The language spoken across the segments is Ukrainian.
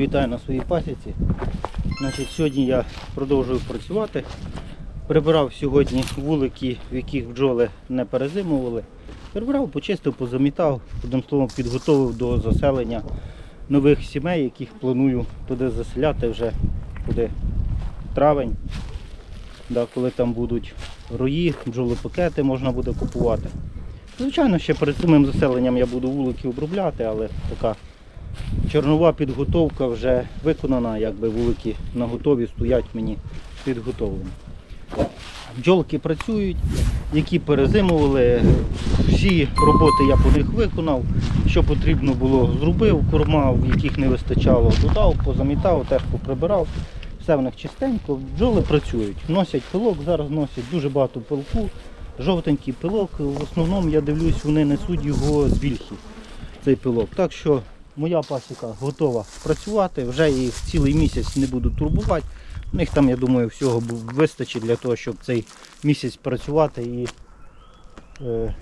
Вітаю на своїй пасіці. Значить, сьогодні я продовжую працювати. Прибирав сьогодні вулики, в яких бджоли не перезимували. Прибирав, почистив, позамітав, одним словом підготовив до заселення нових сімей, яких планую туди заселяти вже буде травень, да, коли там будуть рої, бджолопакети можна буде купувати. Звичайно, ще перед самим заселенням я буду вулики обробляти, але така чорнова підготовка вже виконана, якби вулики на готові стоять мені підготовлені. Бджолки працюють, які перезимували. Всі роботи я по них виконав. Що потрібно було, зробив, корма, в яких не вистачало, додав, позамітав, теж поприбирав. Все в них чистенько, бджоли працюють, носять пилок, зараз носять дуже багато пилку, жовтенький пилок. В основному я дивлюсь, вони несуть його з вільхи, цей пилок. Так що моя пасіка готова працювати, вже їх цілий місяць не буду турбувати. У них там, я думаю, всього вистачить для того, щоб цей місяць працювати і е,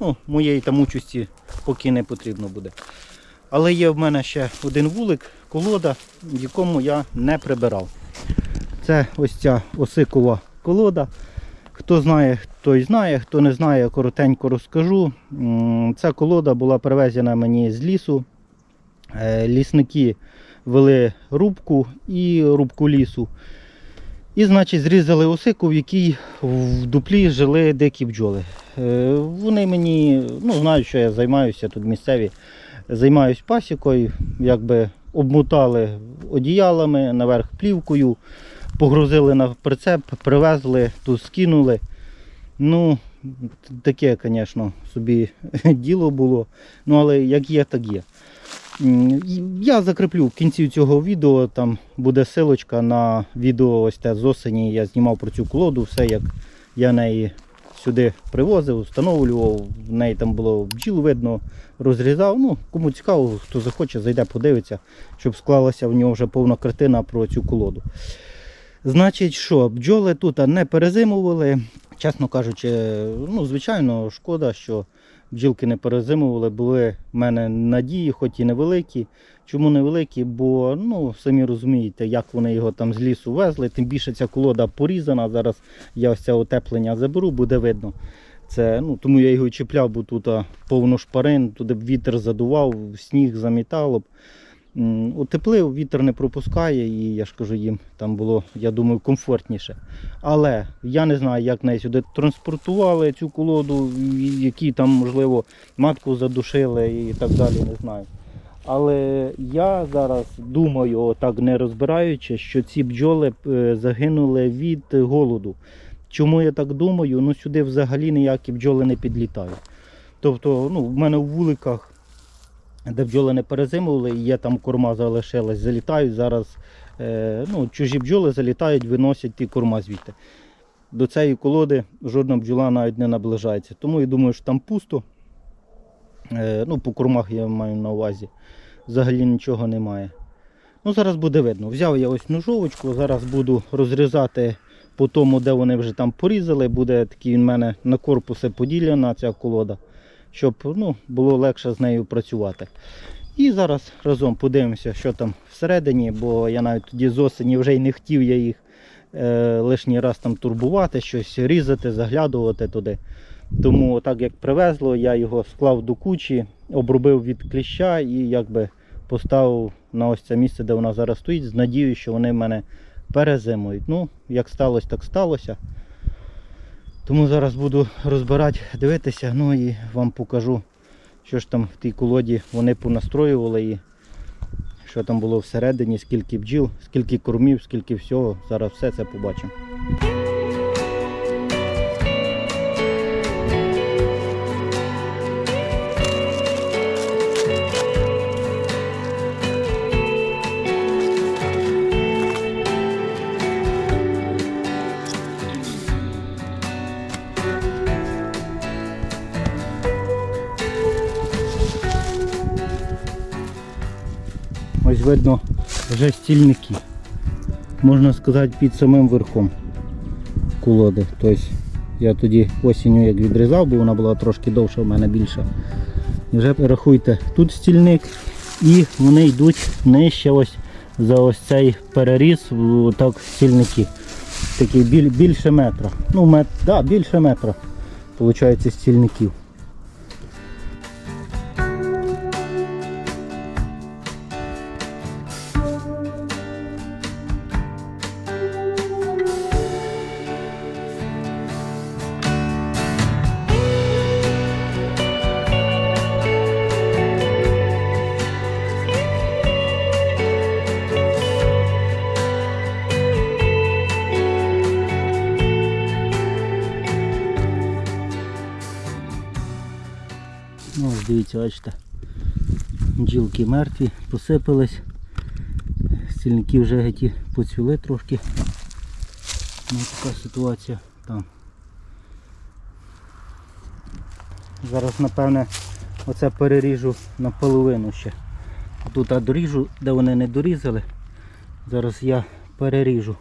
ну, моєї там участі поки не потрібно буде. Але є в мене ще один вулик, колода, в якому я не прибирав. Це ось ця осикова колода. Хто знає, той знає, хто не знає, коротенько розкажу. Ця колода була привезена мені з лісу. Е, Лісники вели рубку і рубку лісу. І, значить, зрізали осику, в якій в дуплі жили дикі бджоли. Е, Вони мені, ну, знають, що я займаюся тут місцеві, займаюсь пасікою, якби обмотали одіялами, наверх плівкою, погрузили на прицеп, привезли, тут скинули. Ну, таке, звісно, собі діло було. Ну, але як є, так є. Я закріплю в кінці цього відео, там буде силочка на відео ось те з осені. Я знімав про цю колоду, все як я неї сюди привозив, встановлював, в неї там було бджіл видно, розрізав. Ну, кому цікаво, хто захоче, зайде, подивиться, щоб склалася в нього вже повна картина про цю колоду. Значить, що бджоли тут не перезимували. Чесно кажучи, ну, звичайно, шкода, що бджілки не перезимували. Були в мене надії, хоч і невеликі. Чому невеликі? Бо ну, самі розумієте, як вони його там з лісу везли. Тим більше ця колода порізана. Зараз я ось це отеплення заберу, буде видно. Це, ну, тому я його чіпляв, бо тут повно шпарин, туди б вітер задував, сніг замітало б. Утеплив, вітер не пропускає, і я ж кажу, їм там було, я думаю, комфортніше. Але я не знаю, як неї сюди транспортували цю колоду, які там, можливо, матку задушили і так далі, не знаю. Але я зараз думаю, отак не розбираючи, що ці бджоли е, загинули від голоду. Чому я так думаю? Ну сюди взагалі ніякі бджоли не підлітають. Тобто, ну, в мене в вуликах, де бджоли не перезимували, є там корма залишилась, залітають зараз. Е, ну, чужі бджоли залітають, виносять ті корма звідти. До цієї колоди жодна бджола навіть не наближається. Тому я думаю, що там пусто. Е, ну, по кормах я маю на увазі. Взагалі нічого немає. Ну, зараз буде видно. Взяв я ось ножовочку, зараз буду розрізати по тому, де вони вже там порізали. Буде такий в мене на корпуси поділена ця колода, щоб ну, було легше з нею працювати. І зараз разом подивимося, що там всередині, бо я навіть тоді з осені вже й не хотів я їх е, лишній раз там турбувати, щось різати, заглядувати туди. Тому так як привезло, я його склав до кучі, обробив від кліща і якби поставив на ось це місце, де вона зараз стоїть, з надією, що вони в мене перезимують. Ну, як сталося, так сталося. Тому зараз буду розбирати, дивитися, ну і вам покажу, що ж там в тій колоді вони понастроювали і що там було всередині, скільки бджіл, скільки кормів, скільки всього. Зараз все це побачимо. Видно вже стільники. Можна сказати, під самим верхом колоди. Тобто я тоді осінню як відрізав, бо вона була трошки довша, в мене більша. І вже рахуйте, тут стільник І вони йдуть нижче ось за ось цей переріз, так стільники. Такий біль, більше метра. Ну, мет, да, більше метра, виходить, стільників. Бачите. Бджілки мертві, посипались. Стільники вже геті поцвіли трошки. Ну, така ситуація там. Зараз, напевне, оце переріжу наполовину ще. Тут доріжу, де вони не дорізали. Зараз я переріжу.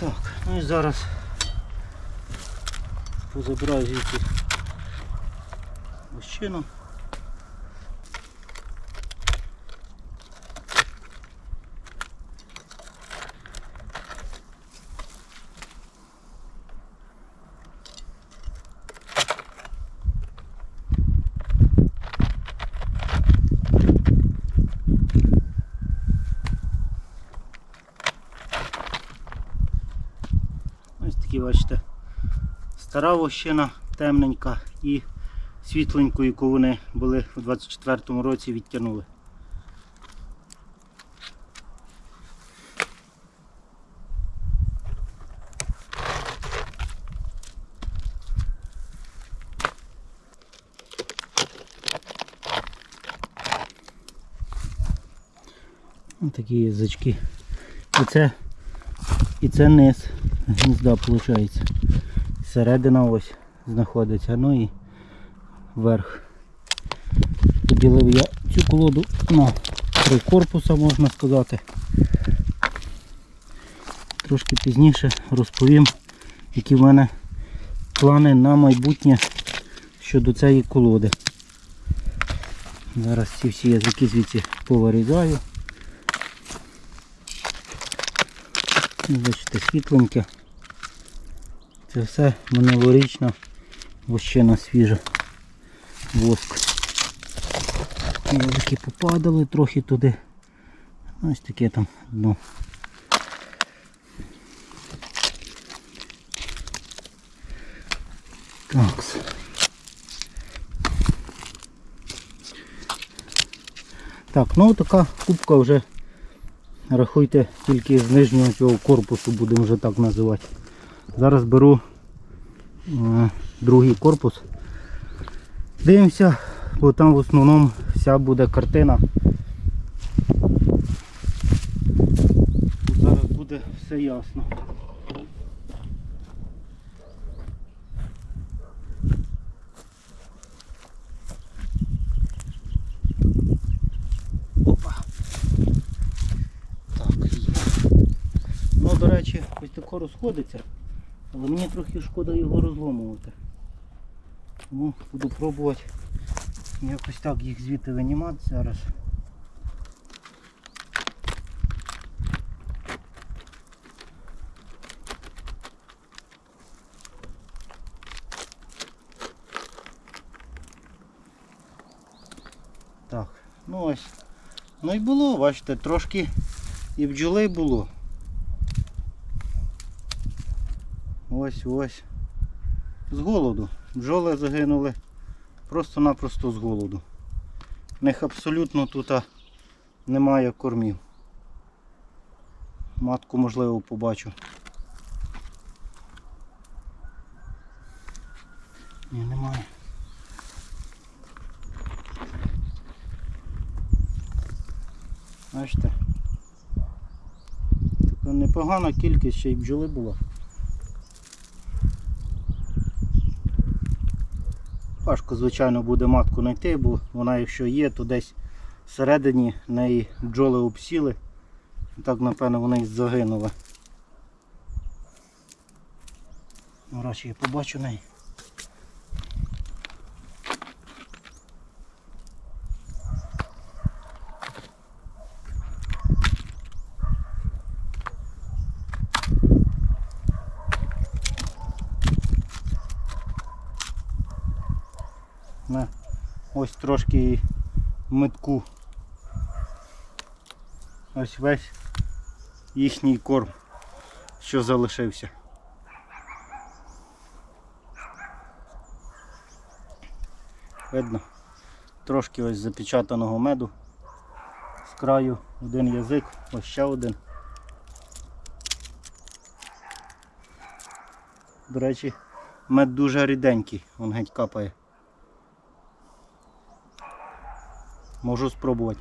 Так, ну і зараз позабираю звідси вощину. Ось такі, бачите, стара вощина темненька і світленьку, яку вони були у 24-му році відтягнули. Ось такі язички. І це, і це низ гнізда виходить. Середина ось знаходиться, ну і верх. Поділив я цю колоду на три корпуса, можна сказати. Трошки пізніше розповім, які в мене плани на майбутнє щодо цієї колоди. Зараз ці всі язики звідси повирізаю. Бачите, світленьке. Це все минулорічна вощина свіжа. Воск. Язики попадали трохи туди. Ось таке там дно. Так. Так, ну така кубка вже Рахуйте, тільки з нижнього цього корпусу будемо вже так називати. Зараз беру е, другий корпус. Дивимося, бо там в основному вся буде картина. Зараз буде все ясно. Опа. Так, є. Ну, до речі, ось тако розходиться, але мені трохи шкода його розломувати. Ну, буду пробувати якось так їх звідти винімати зараз. Так, ну ось. Ну і було, бачите, трошки і бджоли було. Ось ось. З голоду. Бджоли загинули просто-напросто з голоду. В них абсолютно тут немає кормів. Матку можливо побачу. Ні, немає. Бачите? Така непогана кількість ще й бджоли була. Важко, звичайно, буде матку знайти, бо вона, якщо є, то десь всередині неї бджоли обсіли. Так, напевно, вони і загинули. Нарешті я побачу неї. На ось трошки метку. Ось весь їхній корм, що залишився. Видно, трошки ось запечатаного меду з краю, один язик, ось ще один. До речі, мед дуже ріденький, він геть капає. Можу спробувати.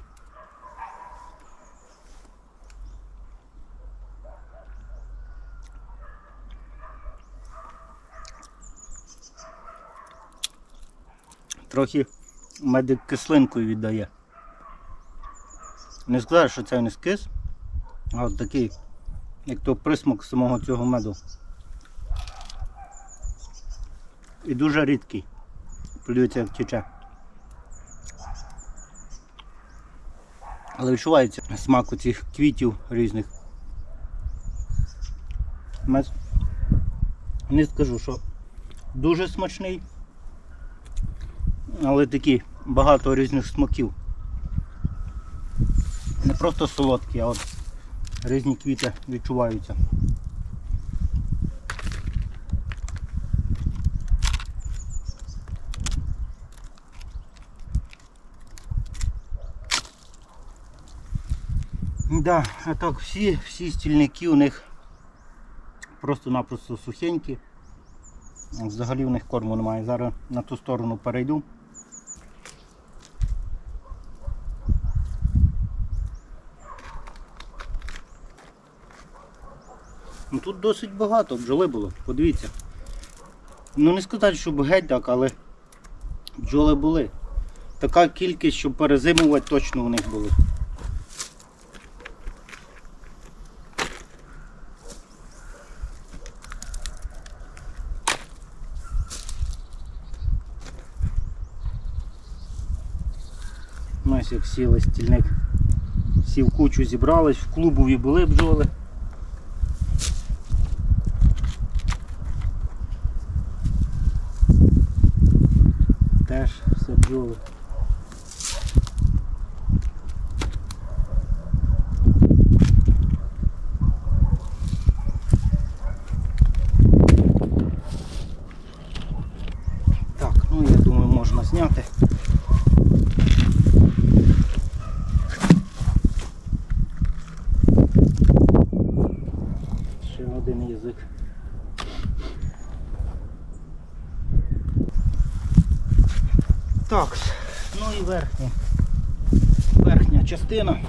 Трохи медик кислинкою віддає. Не сказати, що це не скис, а от такий, як то присмак самого цього меду. І дуже рідкий. Плюється як тече. Але відчувається смак у цих квітів різних. Мес. Не скажу, що дуже смачний, але такий багато різних смаків. Не просто солодкі, а от різні квіти відчуваються. Да, а так всі, всі стільники у них просто-напросто сухенькі. Взагалі в них корму немає. Зараз на ту сторону перейду. Ну, Тут досить багато бджоли було, подивіться. Ну не сказати, щоб геть так, але бджоли були. Така кількість, щоб перезимувати точно у них були. Як сіли стільник. Всі в кучу зібрались, в клубові були бджоли. Теж все бджоли. Так, ну я думаю можна зняти. Ще один язик. Так, ну і верхня. Верхня частина.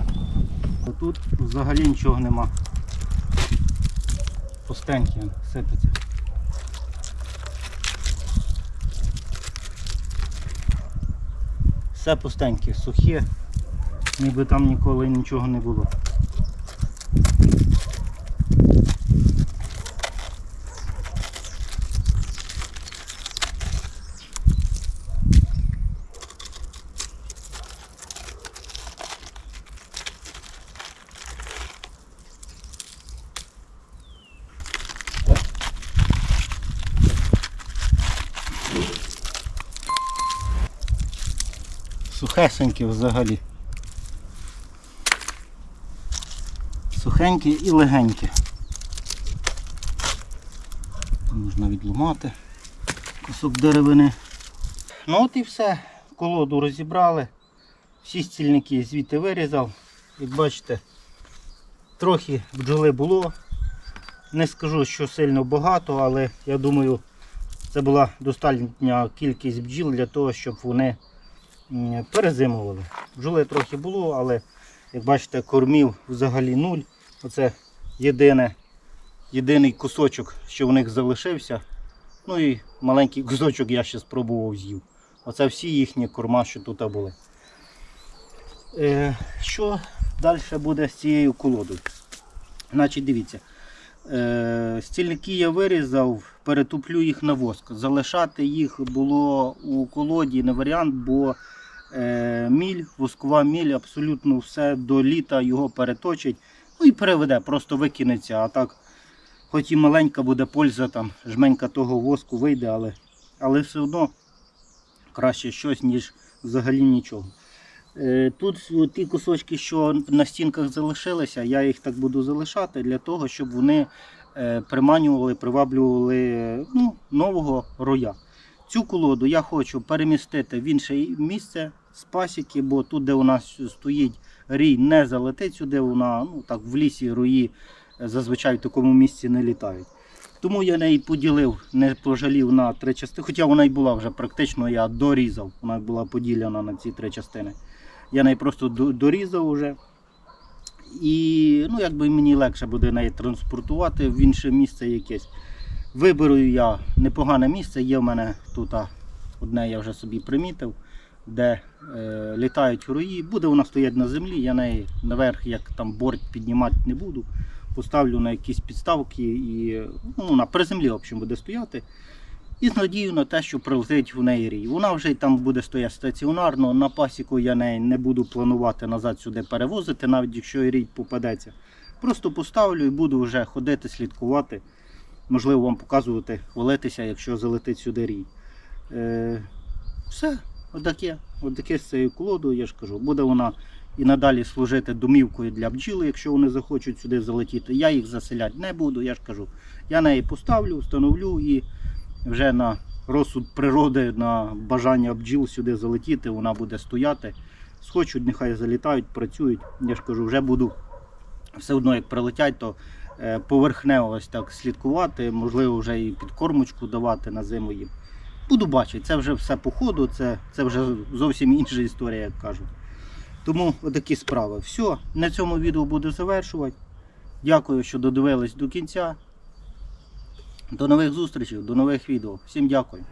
Тут взагалі нічого нема. Пустенькі сипеться. Все пустеньке, сухе, ніби там ніколи нічого не було. Сухесенькі взагалі. Сухенькі і легенькі. Можна відломати кусок деревини. Ну от і все. Колоду розібрали. Всі стільники звідти вирізав. Як бачите, трохи бджоли було. Не скажу, що сильно багато, але я думаю, це була достатня кількість бджіл для того, щоб вони перезимували. Бджоли трохи було, але як бачите, кормів взагалі нуль. Оце єдине, єдиний кусочок, що в них залишився. Ну і маленький кусочок я ще спробував з'їв. Оце всі їхні корма, що тут були. Е, що далі буде з цією колодою? Значить, дивіться. Е, стільники я вирізав, перетуплю їх на воск. Залишати їх було у колоді не варіант, бо міль, воскова міль, абсолютно все до літа його переточить. Ну і переведе, просто викинеться. А так, хоч і маленька буде польза, там, жменька того воску вийде, але, але все одно краще щось, ніж взагалі нічого. Е, Тут ті кусочки, що на стінках залишилися, я їх так буду залишати для того, щоб вони е, приманювали, приваблювали ну, нового роя. Цю колоду я хочу перемістити в інше місце з пасіки, бо тут, де у нас стоїть рій, не залетить сюди, вона ну, так, в лісі рої е, зазвичай в такому місці не літають. Тому я неї поділив, не пожалів на три частини, хоча вона й була вже практично, я дорізав, вона була поділена на ці три частини. Я неї просто дорізав вже. І ну, якби мені легше буде неї транспортувати в інше місце якесь. Виберу я непогане місце, є в мене тут одне я вже собі примітив, де е, літають рої. Буде вона стояти на землі, я неї наверх, як там борт піднімати не буду. Поставлю на якісь підставки і ну, вона при землі в общем, буде стояти. І з надією на те, що прилетить в неї рій. Вона вже там буде стояти стаціонарно. На пасіку я неї не буду планувати назад сюди перевозити, навіть якщо і рій попадеться. Просто поставлю і буду вже ходити, слідкувати. Можливо, вам показувати, хвалитися, якщо залетить сюди рій. Е, все, отаке. Отаке з цією колодою, я ж кажу, буде вона і надалі служити домівкою для бджіл, якщо вони захочуть сюди залетіти. Я їх заселяти не буду, я ж кажу. Я неї поставлю, встановлю і вже на розсуд природи, на бажання бджіл сюди залетіти, вона буде стояти. Схочуть, нехай залітають, працюють. Я ж кажу, вже буду все одно, як прилетять, то поверхнево ось так слідкувати, можливо, вже і підкормочку давати на зиму їм. Буду бачити, це вже все по ходу, це, це вже зовсім інша історія, як кажуть. Тому отакі справи. Все, на цьому відео буду завершувати. Дякую, що додивились до кінця. До нових зустрічей, до нових відео. Всім дякую.